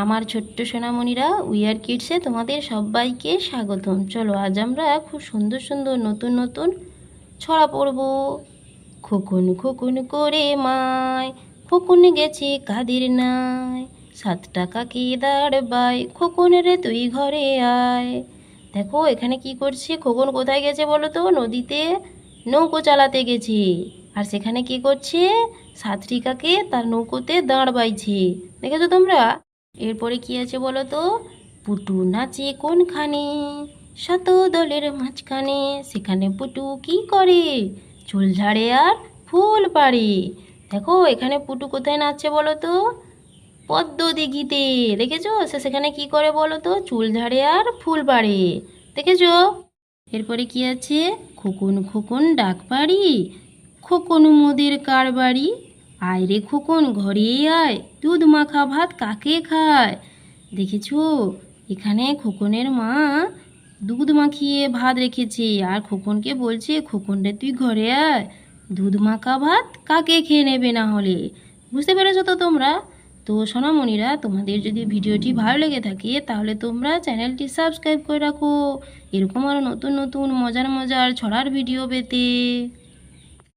আমার ছোট্ট সোনামণিরা উইয়ার কিডসে তোমাদের সবাইকে স্বাগতম। চলো, আজ আমরা খুব সুন্দর সুন্দর নতুন নতুন ছড়া পড়ব খোকন খোকন করে মায়, খোকন গেছে কাদের নাই সাত টাকা কি দাঁড়বাই খোকন রে তুই ঘরে আয়। দেখো, এখানে কি করছে? খোকন কোথায় গেছে বলো তো? নদীতে নৌকো চালাতে গেছে। আর সেখানে কি করছে? সাতরিকাকে তার নৌকোতে দাঁড় বাইছে দেখেছ তোমরা? এরপরে কি আছে বলো তো পুটু নাচে কোনখানে? শত দলের মাঝখানে। সেখানে পুটু কি করে? চুল ঝাড়ে আর ফুল পাড়ে। দেখো, এখানে পুটু কোথায় নাচছে বলো তো পদ্ম দিঘিতে দেখেছ? সে সেখানে কি করে বলো তো চুল ঝাড়ে আর ফুল পাড়ে। দেখেছ? এরপরে কি আছে? খোকন খোকন ডাক পাড়ি। খোকন মোদের কার বাড়ি আয় রে খোকন, ঘরে আয়। দুধ মাখা ভাত কাকে খায়? দেখেছ? এখানে খোকনের মা দুধ মাখিয়ে ভাত রেখেছে। আর খোকনকে বলছে খোকন রে তুই ঘরে আয়। দুধ মাখা ভাত কাকে খেয়ে নেবে না হলে? বুঝতে পেরেছ তো তোমরা? তো সোনামণিরা, তোমাদের যদি ভিডিওটি ভালো লেগে থাকে, তাহলে তোমরা চ্যানেলটি সাবস্ক্রাইব করে রাখো। এরকম আরও নতুন নতুন, মজার মজার ছড়ার ভিডিও পেতে।